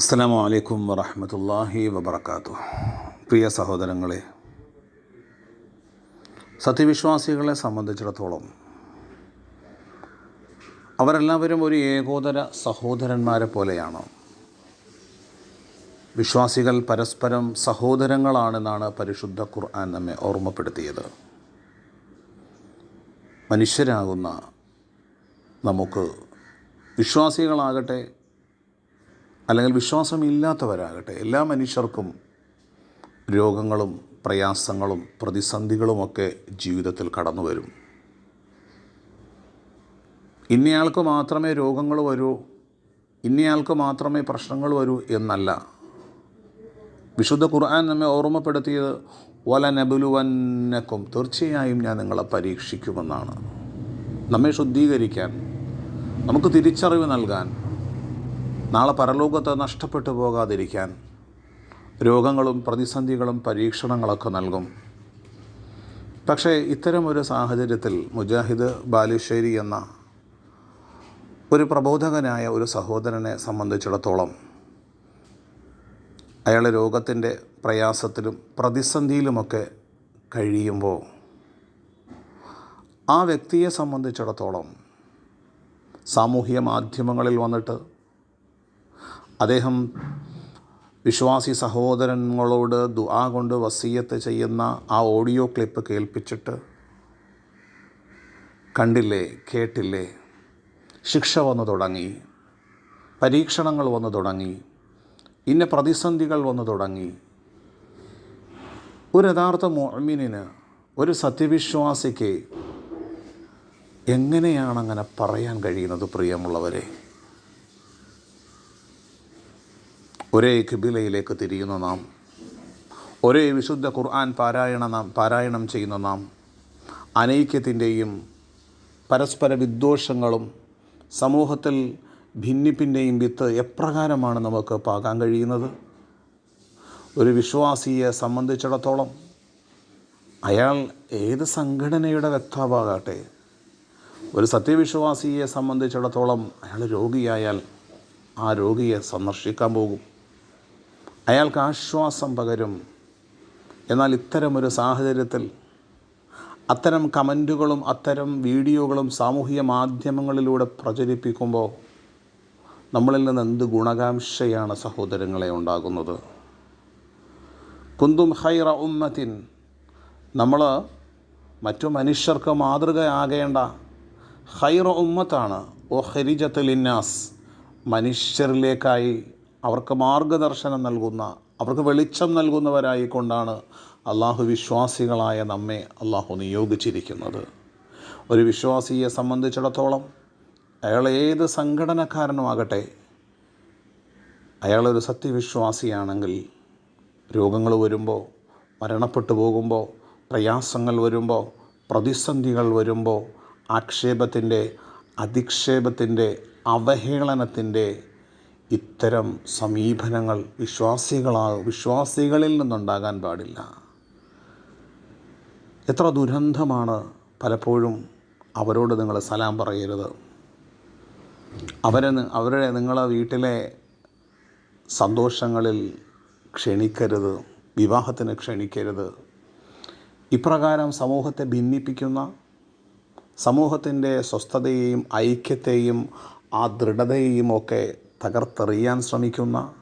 അസ്സാം വലൈക്കും വറഹമത്തല്ലാഹി വബർക്കാത്തു പ്രിയ സഹോദരങ്ങളെ സത്യവിശ്വാസികളെ സംബന്ധിച്ചിടത്തോളം അവരെല്ലാവരും ഒരു ഏകോദര സഹോദരന്മാരെ പോലെയാണ്. വിശ്വാസികൾ പരസ്പരം സഹോദരങ്ങളാണെന്നാണ് പരിശുദ്ധ ഖുർആൻ നമ്മെ ഓർമ്മപ്പെടുത്തിയത്. മനുഷ്യരാകുന്ന നമുക്ക് വിശ്വാസികളാകട്ടെ അല്ലെങ്കിൽ വിശ്വാസമില്ലാത്തവരാകട്ടെ എല്ലാ മനുഷ്യർക്കും രോഗങ്ങളും പ്രയാസങ്ങളും പ്രതിസന്ധികളുമൊക്കെ ജീവിതത്തിൽ കടന്നു വരും. ഇന്നയാൾക്ക് മാത്രമേ രോഗങ്ങൾ വരൂ ഇന്നയാൾക്ക് മാത്രമേ പ്രശ്നങ്ങൾ വരൂ എന്നല്ല. വിശുദ്ധ ഖുർആൻ നമ്മെ ഓർമ്മപ്പെടുത്തിയത് വല നബുലുവന്നക്കും തീർച്ചയായും ഞാൻ നിങ്ങളെ പരീക്ഷിക്കുമെന്നാണ്. നമ്മെ ശുദ്ധീകരിക്കാൻ നമുക്ക് തിരിച്ചറിവ് നൽകാൻ നാളെ പരലോകത്ത് നഷ്ടപ്പെട്ടു പോകാതിരിക്കാൻ രോഗങ്ങളും പ്രതിസന്ധികളും പരീക്ഷണങ്ങളൊക്കെ നൽകും. പക്ഷേ ഇത്തരമൊരു സാഹചര്യത്തിൽ മുജാഹിദ് ബാലുശ്ശേരി എന്ന ഒരു പ്രബോധകനായ ഒരു സഹോദരനെ സംബന്ധിച്ചിടത്തോളം അയാൾ രോഗത്തിന്റെ പ്രയാസത്തിലും പ്രതിസന്ധിയിലുമൊക്കെ കഴിയുമ്പോൾ ആ വ്യക്തിയെ സംബന്ധിച്ചിടത്തോളം സാമൂഹ്യ മാധ്യമങ്ങളിൽ വന്നിട്ട് അദ്ദേഹം വിശ്വാസി സഹോദരങ്ങളോട് ദുആ കൊണ്ട് വസീയത്ത് ചെയ്യുന്ന ആ ഓഡിയോ ക്ലിപ്പ് കേൾപ്പിച്ചിട്ട് കണ്ടില്ലേ കേട്ടില്ലേ? ശിക്ഷ വന്നു തുടങ്ങി പരീക്ഷണങ്ങൾ വന്നു തുടങ്ങി ഇന്ന പ്രതിസന്ധികൾ വന്നു തുടങ്ങി. ഒരു യഥാർത്ഥ മോമിനിന് ഒരു സത്യവിശ്വാസിക്ക് എങ്ങനെയാണ് അങ്ങനെ പറയാൻ കഴിയുന്നത് പ്രിയമുള്ളവരെ? ഒരേ കിബിലയിലേക്ക് തിരിയുന്ന നാം ഒരേ വിശുദ്ധ ഖുർആൻ പാരായണ നാം പാരായണം ചെയ്യുന്ന നാം അനൈക്യത്തിന്റെയും പരസ്പര വിദ്വേഷങ്ങളും സമൂഹത്തിൽ ഭിന്നിപ്പിന്റെയും വിത്ത് എപ്രകാരമാണ് നമുക്ക് പാകാൻ കഴിയുന്നത്? ഒരു വിശ്വാസിയെ സംബന്ധിച്ചിടത്തോളം അയാൾ ഏത് സംഘടനയുടെ വ്യക്താവാകട്ടെ ഒരു സത്യവിശ്വാസിയെ സംബന്ധിച്ചിടത്തോളം അയാൾ രോഗിയായാൽ ആ രോഗിയെ സന്ദർശിക്കാൻ പോകും. അയാൾക്ക് ആശ്വാസം പകരും. എന്നാൽ ഇത്തരമൊരു സാഹചര്യത്തിൽ അത്തരം കമന്റുകളും അത്തരം വീഡിയോകളും സാമൂഹിക മാധ്യമങ്ങളിലൂടെ പ്രചരിപ്പിക്കുമ്പോൾ നമ്മളിൽ നിന്ന് എന്ത് ഗുണകാംക്ഷയാണ് സഹോദരങ്ങളെ ഉണ്ടാകുന്നത്? കുന്തും ഹൈറ ഉമ്മത്തിൻ. നമ്മൾ മറ്റു മനുഷ്യർക്ക് മാതൃകയാകേണ്ട ഹൈറ ഉമ്മത്താണ്. ഓ ഹരിജത്തുലിന്നാസ് മനുഷ്യരിലേക്കായി അവർക്ക് മാർഗദർശനം നൽകുന്ന അവർക്ക് വെളിച്ചം നൽകുന്നവരായിക്കൊണ്ടാണ് അള്ളാഹു വിശ്വാസികളായ നമ്മെ അള്ളാഹു നിയോഗിച്ചിരിക്കുന്നത്. ഒരു വിശ്വാസിയെ സംബന്ധിച്ചിടത്തോളം അയാൾ ഏത് സംഘടനക്കാരനുമാകട്ടെ അയാളൊരു സത്യവിശ്വാസിയാണെങ്കിൽ രോഗങ്ങൾ വരുമ്പോൾ മരണപ്പെട്ടു പോകുമ്പോൾ പ്രയാസങ്ങൾ വരുമ്പോൾ പ്രതിസന്ധികൾ വരുമ്പോൾ ആക്ഷേപത്തിന്റെ അധിക്ഷേപത്തിന്റെ അവഹേളനത്തിന്റെ ഇത്തരം സമീപനങ്ങൾ വിശ്വാസികളാ വിശ്വാസികളിൽ നിന്നുണ്ടാകാൻ പാടില്ല. എത്ര ദുരന്തമാണ് പലപ്പോഴും അവരോട് നിങ്ങൾ സലാം പറയരുത്. അവരെ അവരെ നിങ്ങളെ വീട്ടിലെ സന്തോഷങ്ങളിൽ ക്ഷണിക്കരുത് വിവാഹത്തിന് ക്ഷണിക്കരുത്. ഇപ്രകാരം സമൂഹത്തെ ഭിന്നിപ്പിക്കുന്ന സമൂഹത്തിന്റെ സ്വസ്ഥതയെയും ഐക്യത്തെയും ആ ദൃഢതയെയും ഒക്കെ തകർത്തെറിയാൻ ശ്രമിക്കുന്ന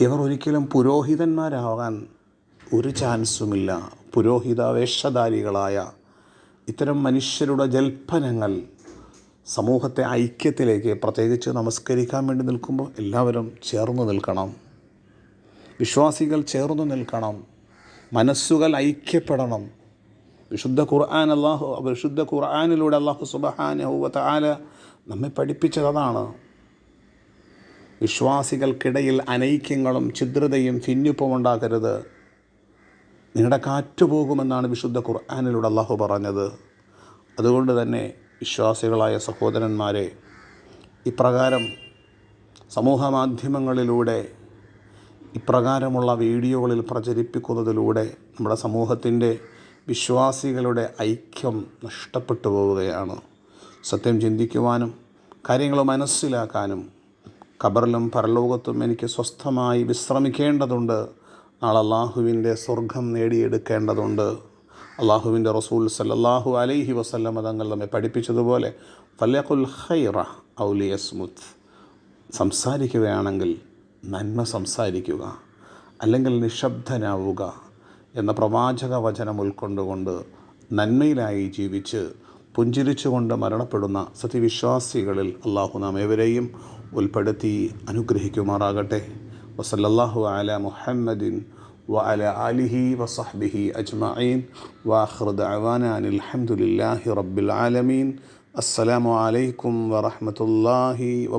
ഇവർ ഒരിക്കലും പുരോഹിതന്മാരാകാൻ ഒരു ചാൻസുമില്ല. പുരോഹിത വേഷധാരികളായ ഇത്തരം മനുഷ്യരുടെ ജൽപ്പനങ്ങൾ സമൂഹത്തെ ഐക്യത്തിലേക്ക് പ്രത്യേകിച്ച് നമസ്കരിക്കാൻ വേണ്ടി നിൽക്കുമ്പോൾ എല്ലാവരും ചേർന്ന് നിൽക്കണം. വിശ്വാസികൾ ചേർന്ന് നിൽക്കണം. മനസ്സുകൾ ഐക്യപ്പെടണം. വിശുദ്ധ ഖുർആൻ അള്ളാഹു വിശുദ്ധ ഖുർആാനിലൂടെ അള്ളാഹു സുബഹാനഹുവത്ത ആല നമ്മെ പഠിപ്പിച്ചത് അതാണ്. വിശ്വാസികൾക്കിടയിൽ അനൈക്യങ്ങളും ഛിദ്രതയും ഭിന്നിപ്പും ഉണ്ടാക്കരുത് നിങ്ങളുടെ കാറ്റ് പോകുമെന്നാണ് വിശുദ്ധ ഖുർആാനിലൂടെ അള്ളാഹു പറഞ്ഞത്. അതുകൊണ്ട് തന്നെ വിശ്വാസികളായ സഹോദരന്മാരെ ഇപ്രകാരം സമൂഹ മാധ്യമങ്ങളിലൂടെ ഇപ്രകാരമുള്ള വീഡിയോകളിൽ പ്രചരിപ്പിക്കുന്നതിലൂടെ നമ്മുടെ സമൂഹത്തിന്റെ വിശ്വാസികളുടെ ഐക്യം നഷ്ടപ്പെട്ടു പോവുകയാണ്. സത്യം ചിന്തിക്കുവാനും കാര്യങ്ങൾ മനസ്സിലാക്കാനും ഖബറിലും പരലോകത്തും എനിക്ക് സ്വസ്ഥമായി വിശ്രമിക്കേണ്ടതുണ്ട്. നാളെ അള്ളാഹുവിന്റെ സ്വർഗം നേടിയെടുക്കേണ്ടതുണ്ട്. അള്ളാഹുവിന്റെ റസൂൽ സല്ലാഹു അലൈഹി വസല്ലമ തങ്ങൾ നമ്മെ പഠിപ്പിച്ചതുപോലെ ഫലഖുൽ ഖൈറ ഔലിയസ്മുത്ത് സംസാരിക്കുകയാണെങ്കിൽ നന്മ സംസാരിക്കുക അല്ലെങ്കിൽ നിശബ്ദനാവുക എന്ന പ്രവാചക വചനം ഉൾക്കൊണ്ടുകൊണ്ട് നന്മയിലായി ജീവിച്ച് പുഞ്ചിരിച്ചുകൊണ്ട് മരണപ്പെടുന്ന സത്യവിശ്വാസികളിൽ അള്ളാഹു നാം ഏവരെയും ഉൾപ്പെടുത്തി അനുഗ്രഹിക്കുമാറാകട്ടെ വസല്ലല്ലാഹു അല മുഹമ്മദിൻ وعلى آله وصحبه أجمعين وآخر دعوانا أن الحمد لله رب العالمين السلام عليكم ورحمة الله وبركاته